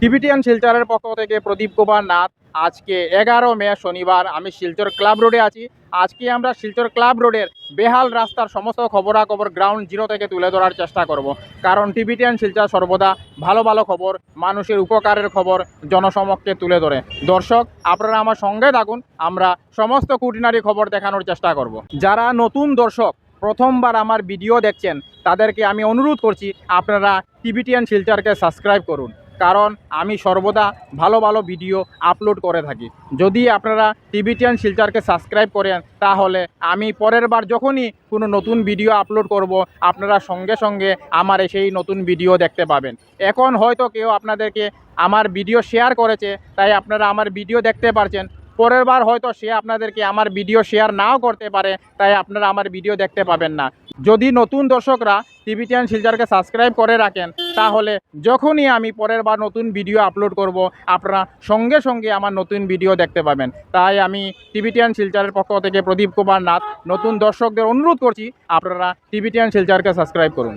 Tibetan শিলচরের পক্ষ থেকে প্রদীপ কুমার নাথ। আজকে এগারো মে, শনিবার, আমি শিলচর ক্লাব রোডে আছি। আজকে আমরা শিলচর ক্লাব রোডের বেহাল রাস্তার সমস্ত খবরাখবর গ্রাউন্ড জিরো থেকে তুলে ধরার চেষ্টা করব। কারণ টিবিটিয়ান শিলচর সর্বদা ভালো ভালো খবর, মানুষের উপকারের খবর জনসমক্ষে তুলে ধরে। দর্শক, আপনারা আমার সঙ্গে থাকুন, আমরা সমস্ত কুটিনারি খবর দেখানোর চেষ্টা করব। যারা নতুন দর্শক, প্রথমবার আমার ভিডিও দেখছেন, তাদেরকে আমি অনুরোধ করছি, আপনারা টিবিটিয়ান শিলচারকে সাবস্ক্রাইব করুন। কারণ আমি সর্বদা ভালো ভালো ভিডিও আপলোড করে থাকি। যদি আপনারা টিভিটিয়ান শিলচারকে সাবস্ক্রাইব করেন, তাহলে আমি পরের বার যখনই কোনো নতুন ভিডিও আপলোড করব, আপনারা সঙ্গে সঙ্গে আমার সেই নতুন ভিডিও দেখতে পাবেন। এখন হয়তো কেউ আপনাদেরকে আমার ভিডিও শেয়ার করেছে, তাই আপনারা আমার ভিডিও দেখতে পারছেন। পরের বার হয়তো সে আপনাদেরকে আমার ভিডিও শেয়ার নাও করতে পারে, তাই আপনারা আমার ভিডিও দেখতে পাবেন না। যদি নতুন দর্শকরা টিভিটিয়ান শিলচারকে সাবস্ক্রাইব করে রাখেন, তাহলে যখনই আমি পরের বার নতুন ভিডিও আপলোড করব, আপনারা সঙ্গে সঙ্গে আমার নতুন ভিডিও দেখতে পাবেন। তাই আমি টিভি টিভিটিয়ান শিলচারের পক্ষ থেকে প্রদীপ কুমার নাথ, নতুন দর্শকদের অনুরোধ করছি, আপনারা টিভি টিভিটিয়ান শিলচারকে সাবস্ক্রাইব করুন।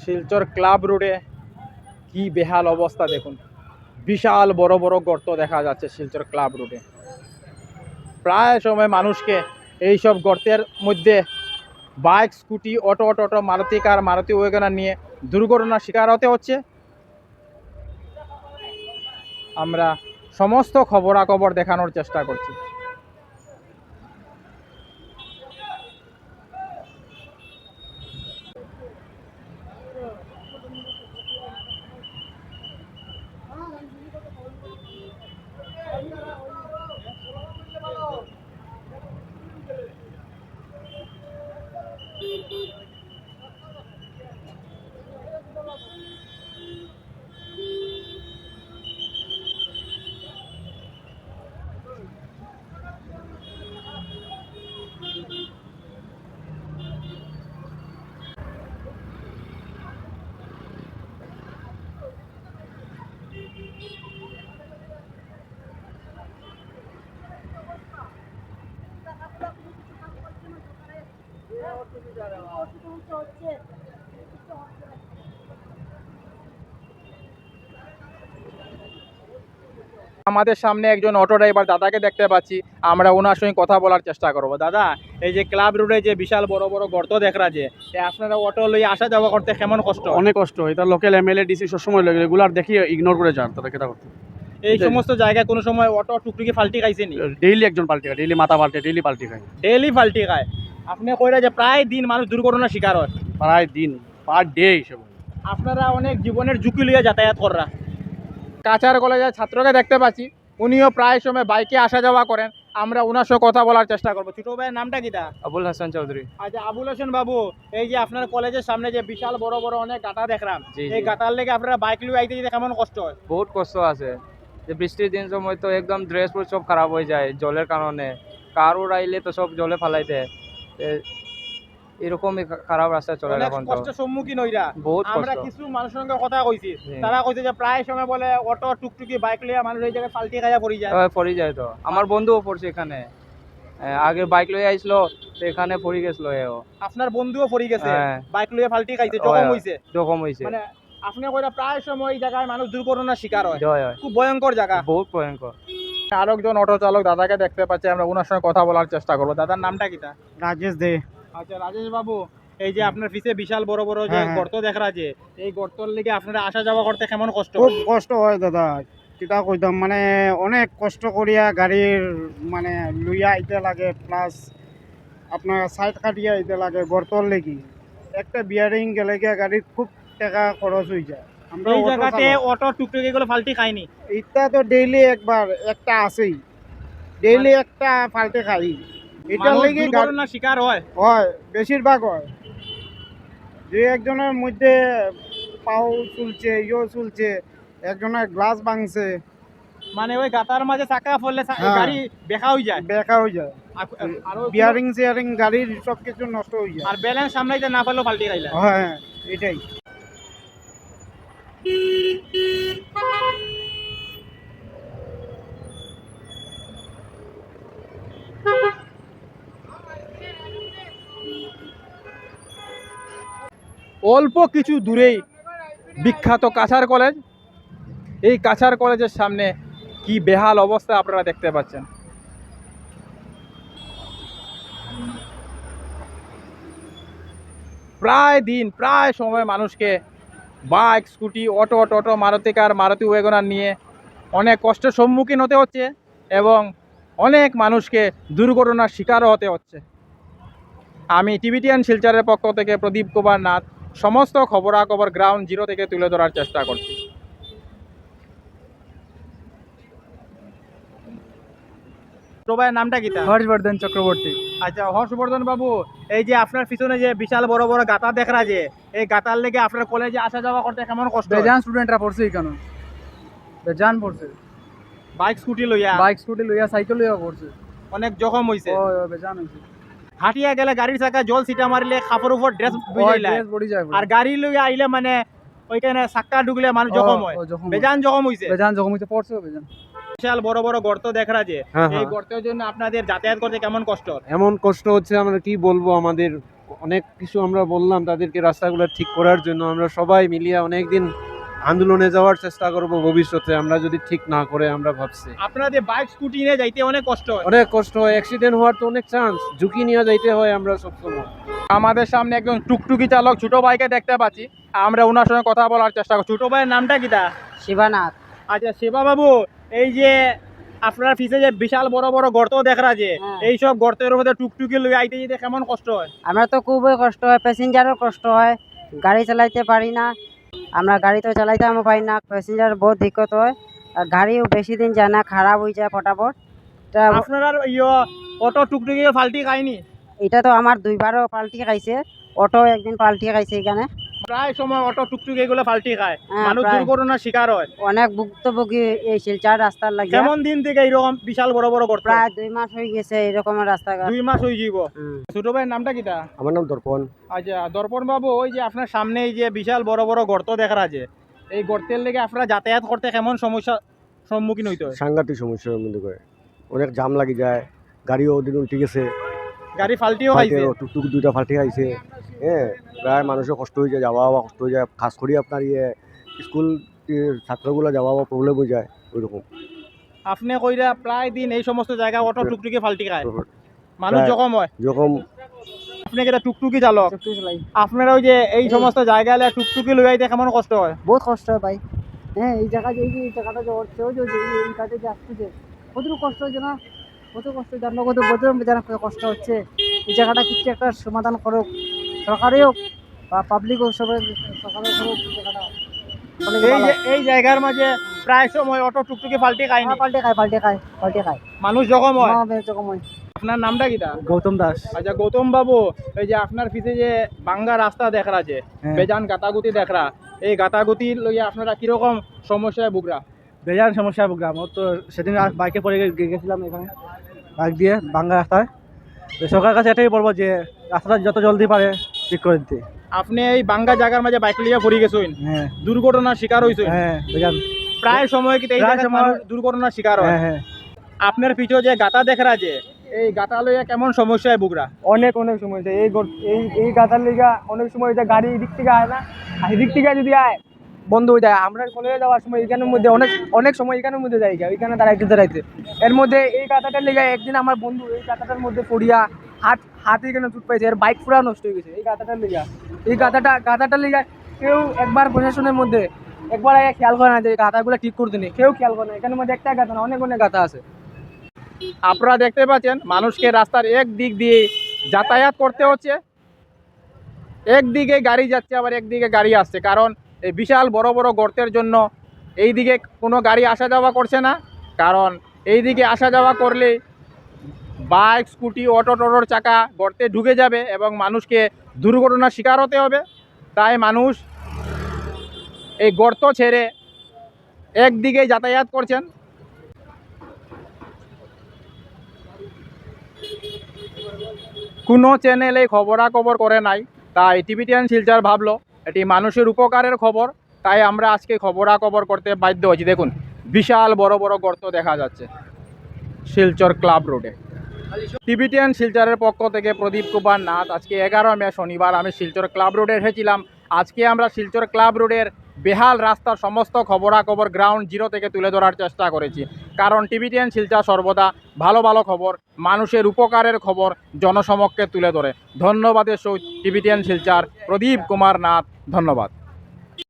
শিলচর ক্লাব রোডে কি বেহাল অবস্থা দেখুন। বিশাল বড় বড় গর্ত দেখা যাচ্ছে শিলচর ক্লাব রোডে প্রায় সময় মানুষকে এই সব গর্তের মধ্যে bike, scooty, auto auto auto, Maruti car, Maruti WagonR নিয়ে দুর্ঘটনার শিকার হতে হচ্ছে। আমরা সমস্ত খবরাখবর দেখানোর চেষ্টা করছি। অসুবিধা হচ্ছে। আমাদের সামনে একজন অটো ড্রাইভার দাদাকে দেখতে পাচ্ছি। আমরা ওনার সঙ্গে কথা বলার চেষ্টা করব। দাদা এই যে ক্লাব রোডে যে বিশাল বড় বড় গর্ত দেখরা যে আপনারা অটো লই আসা যাওয়া করতে কেমন কষ্ট? অনেক কষ্ট। এটা লোকাল এমএলএ ডিসি সবসময় লাগে রেগুলার দেখি ইগনোর করে যান তারা কেটা করতে। এই সমস্ত জায়গায় কোনো সময় অটো টুকটুকি ফাল্টি খাইছে নি? ডেইলি একজন পাল্টি খায় ডেইলি মাথা পাল্টে ডেইলি পাল্টি খায়। ডেইলি ফাল্টি খায়। আপনি কইরা যে প্রায় দিন মানুষ দুর্ঘটনার শিকার হয়। প্রায় দিন পার ডে হিসেবে। আপনারা অনেক জীবনের ঝুঁকি লিয়ে যাতায়াত কররা। কাছার কলেজের ছাত্রকে দেখতে পাচ্ছি। উনিও প্রায় সময় বাইকে আসা যাওয়া করেন। আমরা ওনার সঙ্গে কথা বলার চেষ্টা করব। ছোট ভাইয়ের নামটা কিটা আবুল হাসান চৌধুরী। আচ্ছা আবুল হোসেন বাবু এই যে আপনার কলেজের সামনে যে বিশাল বড় বড় অনেক গাটা দেখলাম এই। গাটার লেগে আপনারা বাইক লিয়ে আইতে যেতে কেমন কষ্ট হয়? বহুত কষ্ট আছে। যে বৃষ্টির দিন সময় তো একদম ড্রেস সব খারাপ হয়ে যায় জলের কারণে। কারোর আইলে তো সব জলে ফালাই দেয়। তে এরকমই খা- খারাপ রাস্তায় চলে এখন তো। কষ্টের সম্মুখীন হইরা। বহুত আমরা কিছু মানুষের সঙ্গে কথা কইছি। তারা কইছে যে প্রায় সময় বলে অটো টুকটুকি বাইক লিয়ে মানুষ এই জায়গায় পাল্টি খাইয়া পড়ি যায়। এবার পড়ে যায় তো। আমার বন্ধুও পড়ছে এখানে। আগে বাইক লয়ে আইছিল তো এখানে পড়ে গেছিল এও। আপনার বন্ধুও পড়ি গেছে। হ্যাঁ। বাইক লিয়ে ফাল্টি খাইছে জখম হইছে। জখম হয়েছে মানে আপনি কইরা প্রায় সময় এই জায়গায় মানুষ দুর্ঘটনার শিকার হয়। হয়। খুব ভয়ঙ্কর জায়গা। বহুত ভয়ঙ্কর। আরেকজন অটো চালক দাদাকে দেখতে পাচ্ছি আমরা ওনার সঙ্গে কথা বলার চেষ্টা করব। দাদার নামটা কিটা? রাজেশ দে। আচ্ছা রাজেশ বাবু এই যে আপনার পিছে বিশাল বড় বড় যে হ্যাঁ, হ্যাঁ। গর্ত দেখা যে এই গর্তর লেগে আপনারা আসা যাওয়া করতে কেমন কষ্ট? খুব কষ্ট হয় দাদা কিতা কইতাম মানে অনেক কষ্ট করিয়া গাড়ির মানে লুইয়া আইতে লাগে প্লাস আপনার সাইড কাটিয়া আইতে লাগে গর্তর লেগি। একটা বিয়ারিং গেলে গিয়া গাড়ির খুব টাকা খরচ হয়ে যায়। আমরা এই জায়গাতে অটো টুকটুকি এগুলো ফাল্টি খায়নি ইটা তো ডেইলি একবার একটা আছেই। ডেইলি একটা পাল্টে খাই। এটার লেগে দুর্ঘটনার শিকার হয়। হয় বেশিরভাগ হয়। যে একজনের মধ্যে পাও চুলছে ইয়ে চুলছে একজনের গ্লাস ভাঙছে। মানে ওই গাতার মাঝে চাকা পড়লে হ্যাঁ। গাড়ি বেকা হয়ে যায়। বেকা হয়ে যায়। বিয়ারিং সিয়ারিং গাড়ির সব কিছু নষ্ট হয়ে যায়। আর ব্যালেন্স সামলাইতে না পারলেও ফাল্টি খাইলা হ্যাঁ এটাই। অল্প কিছু দূরেই বিখ্যাত কাছার কলেজ। এই কাছার কলেজের সামনে কি বেহাল অবস্থা আপনারা দেখতে পাচ্ছেন। প্রায় দিন, প্রায় সময় মানুষকে bike, scooty, auto, toto, Maruti car, Maruti WagonR নিয়ে অনেক কষ্টের সম্মুখীন হতে হচ্ছে এবং অনেক মানুষকে দুর্ঘটনার শিকারও হতে হচ্ছে। আমি টিভিটিয়ান শিলচরের পক্ষ থেকে প্রদীপ কুমার নাথ। সমস্ত খবরাখবর গ্রাউন্ড জিরো থেকে তুলে ধরার চেষ্টা করছি। সবাই নামটা কিতা হর্ষবর্ধন চক্রবর্তী। আচ্ছা হর্ষবর্ধন বাবু এই যে আপনার পিছনে যে বিশাল বড় বড় গাতা দেখা যে এই গাতার লেগে আপনার কলেজে আসা যাওয়া করতে কেমন কষ্ট? বেজান স্টুডেন্টরা পড়ছে এখানে। বেজান পড়ছে। বাইক স্কুটি লইয়া? বাইক স্কুটি লইয়া সাইকেল লইয়া পড়ছে। অনেক জখম হইছে। ও বেজান হইছে। হাঁটিয়া গেলে গাড়ির চাকা জল ছিটা মারিলে খাপের উপর ড্রেস যায় আর গাড়ি লইয়া আইলে মানে ওইখানে চাক্কা ঢুকলে মানুষ জখম হয়। বেজান জখম হইছে বেজান জখম হইছে পড়ছে বেজান। বিশাল বড় বড় গর্ত দেখা যে এই। গর্তের জন্য আপনাদের যাতায়াত করতে কেমন কষ্ট? এমন কষ্ট হচ্ছে আমরা কি বলব? আমাদের অনেক কিছু আমরা বললাম তাদেরকে রাস্তাগুলো ঠিক করার জন্য। আমরা সবাই মিলিয়ে অনেক দিন আন্দোলনে যাওয়ার চেষ্টা করব ভবিষ্যতে আমরা যদি ঠিক না করে আমরা ভাবছি। আপনাদের বাইক স্কুটি নিয়ে যাইতে অনেক কষ্ট হয়। অনেক কষ্ট হয় অ্যাক্সিডেন্ট হওয়ার তো অনেক চান্স ঝুঁকি নিয়ে যাইতে হয় আমরা সবসময়। আমাদের সামনে একজন টুকটুকি চালক ছোট ভাইকে দেখতে পাচ্ছি। আমরা ওনার সঙ্গে কথা বলার চেষ্টা করছি। ছোট ভাইয়ের নামটা কিটা শিবানাথ। আচ্ছা শিবা বাবু এই যে আপনার পিছে যে বিশাল বড় বড় গর্ত দেখা যে হ্যাঁ। এই সব গর্তের মধ্যে টুকটুকি লই আইতে যেতে কেমন কষ্ট হয়? আমরা তো খুবই কষ্ট হয় প্যাসেঞ্জারও কষ্ট হয় গাড়ি চালাইতে পারি না। আমরা গাড়ি তো চালাইতে আমি পাই না প্যাসেঞ্জার বহুত দিক্কত হয়। আর গাড়িও বেশি দিন যায় না খারাপ হয়ে যায় ফটাফট। তা আপনার ইয়ে অটো টুকটুকি পাল্টি খায়নি এটা তো আমার দুইবারও পাল্টি খাইছে অটো একদিন পাল্টি খাইছে এখানে। প্রায় সময় অটো টুকটুকি এগুলো ফাল্টি খায়। হ্যাঁ, মানুষ দুর্ঘটনার শিকার হয়। অনেক ভুক্তভোগী এই শিলচার রাস্তার লাগে কেমন দিন থেকে এইরকম বিশাল বড় বড় গর্ত। প্রায় দুই মাস হয়ে গেছে এরকমের রাস্তাঘাট। দুই মাস হয়ে যাব ছোট ভাইয়ের নামটা কিটা? আমার নাম দর্পণ। আচ্ছা দর্পণ বাবু ওই যে আপনার সামনে এই যে বিশাল বড় বড় গর্ত দেখা আছে এই গর্তের লেগে আপনারা যাতায়াত করতে কেমন সমস্যা সম্মুখীন হইতে হয়? সাংঘাতিক সমস্যার মধ্যে করে। অনেক জাম লাগি যায় গাড়িও ওদিন উল্টি গেছে। গাড়ি ফাল্টিও খাইছে। ফাল্টে- টুকটুক দুইটা ফাল্টি খাইছে। হ্যাঁ প্রায় মানুষের কষ্ট হয়ে যায় যাওয়া আওয়া কষ্ট হয়ে যায়। খাস করে আপনার ইয়ে স্কুল ছাত্রগুলো যাওয়া আওয়া প্রবলেম হয়ে যায় ওইরকম। আপনি কইরা প্রায় দিন এই সমস্ত জায়গা অটো টুকটুকি ফাল্টি খায়। মানুষ। জখম হয়। যখন আপনি কেটা টুকটুকি চালক? আপনারা ওই যে এই সমস্ত জায়গায় টুকটুকি লই আইতে কেমন কষ্ট হয়? বহুত কষ্ট হয় ভাই। হ্যাঁ এই জায়গা যে এই জায়গাটা যে ওই যে এই কাজে যে আসতেছে কত কষ্ট হচ্ছে না? কত কষ্ট হচ্ছে আমরা কত বছর জানা কত কষ্ট হচ্ছে। এই জায়গাটা কিছু একটা সমাধান করুক। সরকারই হোক বা পাবলিক হোক সবাই সরকারও করুক এই জায়গাটা জায়গার মাঝে প্রায় সময় অটো টুকটুকি পাল্টে খায়নি না? পাল্টে খায় পাল্টে খায় পাল্টে খায়। মানুষ জখম হয়? মা বেশ রকম হয়। আপনার নামটা কিটা? গৌতম দাস। আচ্ছা গৌতম বাবু এই যে আপনার পিছে যে বাঙ্গা রাস্তা দেখরা যে হ্যাঁ। বেজান গাতাগুতি দেখরা এই গাতাগুতি লইয়া আপনারা কীরকম সমস্যায় ভুগরা? বেজান সমস্যা গ্রাম তো সেদিন আর বাইকে পড়ে গেছিলাম এখানে। বাইক দিয়ে বাঙ্গা রাস্তায়। তো সরকারের কাছে এটাই বলব যে রাস্তাটা যত জলদি পারে ঠিক করে দিতে। আপনি এই বাঙ্গা জায়গার মাঝে বাইক লিয়া পড়ে গেছেন। হ্যাঁ। দুর্ঘটনার শিকার হয়েছেন হ্যাঁ বেজান প্রায় সময় কি এই সময়- দুর্ঘটনার শিকার হয়? হ্যাঁ হ্যাঁ। আপনার পিছু যে গাতা দেখরা যে এই গাতা লইয়া কেমন সমস্যায় ভুগরা অনেক অনেক সময় এই এই এই গাথার লিগা অনেক সময় হয়েছে গাড়ি এদিক থেকে আয় না আর এদিক থেকে যদি আয় বন্ধ হয়ে যায় আমরা কলেজে যাওয়ার সময় এখানের মধ্যে অনেক অনেক সময় এখানের মধ্যে যাই এখানে দাঁড়াইতে দাঁড়াইতে। এর মধ্যে এই গাথাটার লেগে একদিন আমার বন্ধু, এই গাথাটার মধ্যে পড়িয়া হাত, হাতে এখানে চুট পাইছে এর বাইক পুরা নষ্ট হয়ে গেছে, এই গাথাটার লেগা। এই গাথাটা গাথাটার লেগা কেউ একবার প্রশাসনের মধ্যে একবার আগে খেয়াল করে না যে গাথাগুলো ঠিক করতে নেই, কেউ খেয়াল করে না, এখানের মধ্যে একটা গাথা না, অনেক অনেক গাথা আছে। আপনারা দেখতে পাচ্ছেন, মানুষকে রাস্তার এক দিক দিয়ে যাতায়াত করতে হচ্ছে একদিকে গাড়ি যাচ্ছে, আবার একদিকে গাড়ি আসছে, কারণ এই বিশাল বড় বড় গর্তের জন্য এই দিকে কোনো গাড়ি আসা যাওয়া করছে না। কারণ এই দিকে আসা যাওয়া করলে বাইক, স্কুটি, অটো টোটোর চাকা গর্তে ঢুকে যাবে এবং মানুষকে দুর্ঘটনার শিকার হতে হবে। তাই মানুষ এই গর্ত ছেড়ে একদিকে যাতায়াত করছেন। কোনো চ্যানেলে খবরাখবর করে নাই, তাই টিভিটিয়ান শিলচার ভাবলো এটি মানুষের উপকারের খবর, তাই আমরা আজকে খবরাখবর করতে বাধ্য হয়েছি দেখুন, বিশাল বড় বড় গর্ত দেখা যাচ্ছে শিলচর ক্লাব রোডে। টিভিটিএন শিলচরের পক্ষ থেকে প্রদীপ কুমার নাথ আজকে এগারো মে শনিবার আমি শিলচর ক্লাব রোডে এসেছিলাম। আজকে আমরা শিলচর ক্লাব রোডের বেহাল রাস্তার সমস্ত খবরাখবর গ্রাউন্ড জিরো থেকে তুলে ধরার চেষ্টা করেছি। কারণ টিভি টেন শিলচর সর্বদা ভালো ভালো খবর, মানুষের উপকারের খবর জনসমক্ষে তুলে ধরে। ধন্যবাদের সহিত টিভি টেন শিলচার প্রদীপ কুমার নাথ, ধন্যবাদ।